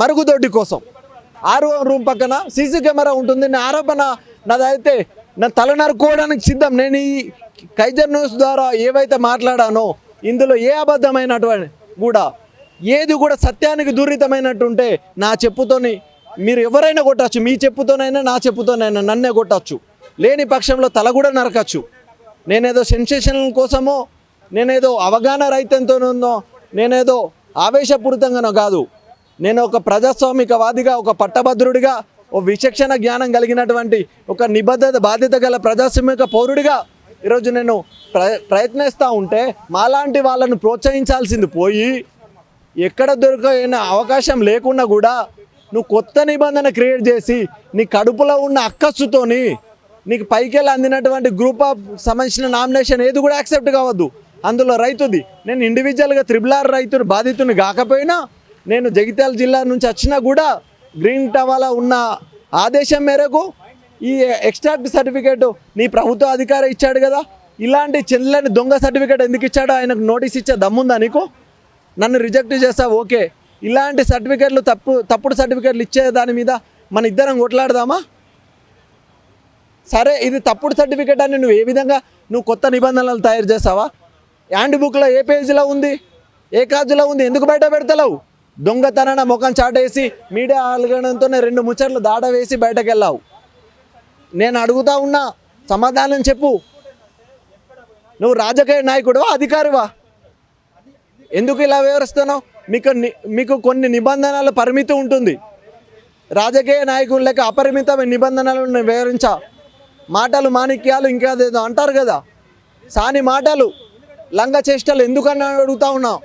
మరుగుదొడ్డి కోసం. ఆరో రూమ్ పక్కన సీసీ కెమెరా ఉంటుంది. నా ఆరోపణ నాదైతే నా తల నరుకోవడానికి సిద్ధం. నేను ఈ కైజర్ న్యూస్ ద్వారా ఏవైతే మాట్లాడానో ఇందులో ఏ అబద్ధమైనటువంటి కూడా ఏది కూడా సత్యానికి దూరితమైనట్టుంటే నా చెప్పుతోని మీరు ఎవరైనా కొట్టచ్చు. మీ చెప్పుతోనైనా నా చెప్పుతోనైనా నన్నే కొట్టచ్చు. లేని పక్షంలో తల కూడా నరకచ్చు. నేనేదో సెన్సేషన్ కోసమో నేనేదో అవగాహన రైతంతోనో నేనేదో ఆవేశపూరితంగానో కాదు. నేను ఒక ప్రజాస్వామికవాదిగా ఒక పట్టభద్రుడిగా ఓ విచక్షణ జ్ఞానం కలిగినటువంటి ఒక నిబద్ధత బాధ్యత గల ప్రజాస్వామిక పౌరుడిగా ఈరోజు నేను ప్ర ప్రయత్నిస్తూ ఉంటే మాలాంటి వాళ్ళను ప్రోత్సహించాల్సింది పోయి ఎక్కడ దొరికిన అవకాశం లేకుండా కూడా నువ్వు కొత్త నిబంధన క్రియేట్ చేసి నీ కడుపులో ఉన్న అక్కస్సుతోని నీకు పైకెళ్ళి అందినటువంటి గ్రూప్ ఆఫ్ సంబంధించిన నామినేషన్ ఏది కూడా యాక్సెప్ట్ కావద్దు. అందులో రైతుది. నేను ఇండివిజువల్గా త్రిబుల్ ఆర్ రైతుని బాధితుని కాకపోయినా నేను జగిత్యాల జిల్లా నుంచి వచ్చినా కూడా గ్రీన్ టవాలా ఉన్న ఆదేశం మేరకు ఈ ఎక్స్ట్రాక్ట్ సర్టిఫికేట్ నీ ప్రభుత్వ అధికారి ఇచ్చాడు కదా. ఇలాంటి చెల్లని దొంగ సర్టిఫికేట్ ఎందుకు ఇచ్చాడో ఆయనకు నోటీస్ ఇచ్చే దమ్ముందా నీకు? నన్ను రిజెక్ట్ చేస్తా ఓకే. ఇలాంటి సర్టిఫికేట్లు తప్పు తప్పుడు సర్టిఫికేట్లు ఇచ్చే దాని మీద మన ఇద్దరం కొట్లాడదామా? సరే ఇది తప్పుడు సర్టిఫికేట్ అని నువ్వు ఏ విధంగా నువ్వు కొత్త నిబంధనలు తయారు చేస్తావా హ్యాండ్ బుక్లో ఏ పేజీలో ఉంది? ఏ కాజులో ఉంది? ఎందుకు బయట పెడతలేవు? దొంగతనాన ముఖం చాటేసి మీడియా అలగడంతోనే రెండు ముచ్చట్లు దాడ వేసి బయటకు వెళ్ళావు నేను అడుగుతా ఉన్నా సమాధానం చెప్పు. నువ్వు రాజకీయ నాయకుడు అధికారివా? ఎందుకు ఇలా వివరిస్తున్నావు మీకు మీకు కొన్ని నిబంధనల పరిమితి ఉంటుంది. రాజకీయ నాయకులకు అపరిమితమైన నిబంధనలను వివరించా మాటలు మాణిక్యాలు ఇంకా అంటారు కదా. సాని మాటలు లంగ చేష్టలు ఎందుకన్నా అడుగుతా ఉన్నావు?